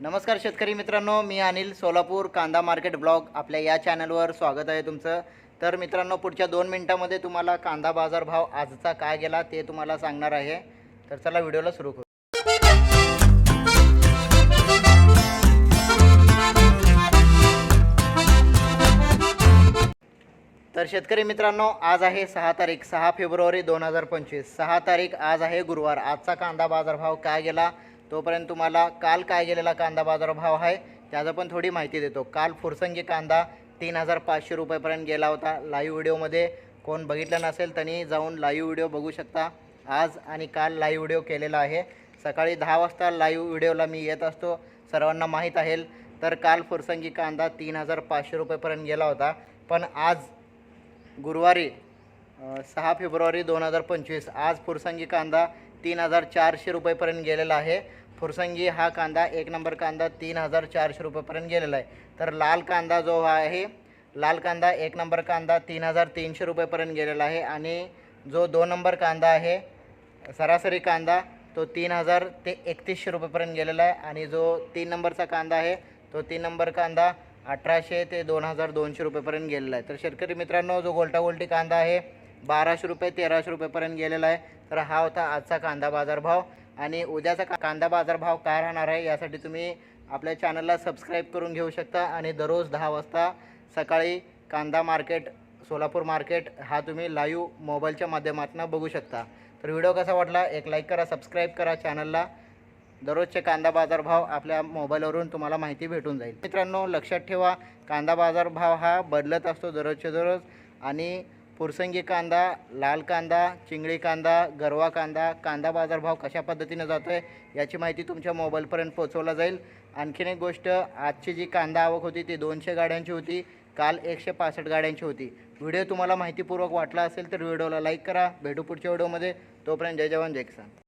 नमस्कार शेतकरी मित्रांनो मी अनिल सोलापूर कांदा मार्केट ब्लॉग आपल्या या चॅनलवर स्वागत आहे तुमचं. तर मित्रांनो पुढच्या दोन मिनटामध्ये तुम्हाला कांदा बाजार भाव आजचा काय गेला ते तुम्हाला सांगणार आहे. तर चला व्हिडिओला सुरू करू. तर शेतकरी मित्रांनो आज आहे सहा तारीख सहा फेब्रुवारी दोन हजार पंचवीस. सहा तारीख आज आहे गुरुवार. आजचा कांदा बाजारभाव काय गेला तोपर्यंत तुम्हाला काल काय गेलेला कांदा बाजारभाव आहे त्याचं पण थोडी माहिती देतो. काल फुरसंगी कांदा तीन हजार पाचशे रुपयेपर्यंत गेला होता लाईव्ह व्हिडिओमध्ये कोण बघितलं नसेल त्यांनी जाऊन लाईव्ह व्हिडिओ बघू शकता. आज आणि काल लाईव्ह व्हिडिओ केलेला आहे. सकाळी दहा वाजता लाईव्ह व्हिडिओला मी येत असतो. सर्वांना माहीत आहे. तर काल फुरसंगी कांदा तीन हजार पाचशे रुपयेपर्यंत गेला होता. पण आज गुरुवारी सहा फेब्रुवारी दोन हजार पंचवीस. आज फुरसंगी कांदा तीन हजार चारशे रुपयेपर्यंत गेलेला आहे. फुरसंगी हा कांदा एक नंबर कांदा तीन हजार चारशे रुपयेपर्यंत गेलेला आहे. तर लाल कांदा जो आहे लाल कांदा एक नंबर कांदा तीन हजार तीनशे रुपयेपर्यंत गेलेला आहे. आणि जो दोन नंबर कांदा आहे सरासरी कांदा तो तीन हजार ते एकतीसशे रुपयेपर्यंत गेलेला आहे. आणि जो तीन नंबरचा कांदा आहे तो तीन नंबर कांदा अठराशे ते दोन हजार दोनशे रुपयेपर्यंत गेलेला आहे. तर शेतकरी मित्रांनो जो गोलटागोलटी कांदा आहे बाराशे रुपये तेराशे रुपयेपर्यंत गेलेला आहे. तर हा होता आजचा कांदा बाजारभाव आणि उद्याचा का कांदा बाजारभाव काय राहणार आहे यासाठी तुम्ही आपल्या चॅनलला सबस्क्राईब करून घेऊ शकता. आणि दररोज दहा वाजता सकाळी कांदा मार्केट सोलापूर मार्केट हा तुम्ही लाईव्ह मोबाईलच्या माध्यमातून बघू शकता. तर व्हिडिओ कसा वाटला एक लाईक करा सबस्क्राईब करा चॅनलला. दररोजचे कांदा बाजारभाव आपल्या मोबाईलवरून तुम्हाला माहिती भेटून जाईल. मित्रांनो लक्षात ठेवा कांदा बाजार भाव हा बदलत असतो दररोजच्या दररोज. आणि पुरसंगी कांदा लाल कांदा चिंगळी कांदा गरवा कांदा कांदा बाजारभाव कशा पद्धतीने जातो आहे याची माहिती तुमच्या मोबाईलपर्यंत पोहोचवला जाईल. आणखीन एक गोष्ट आजची जी कांदा आवक होती ती दोनशे गाड्यांची होती काल एकशे पासष्ट गाड्यांची होती. व्हिडिओ तुम्हाला माहितीपूर्वक वाटला असेल तर व्हिडिओला लाईक करा. भेटू पुढच्या व्हिडिओमध्ये. तोपर्यंत जय जवान जय किसान.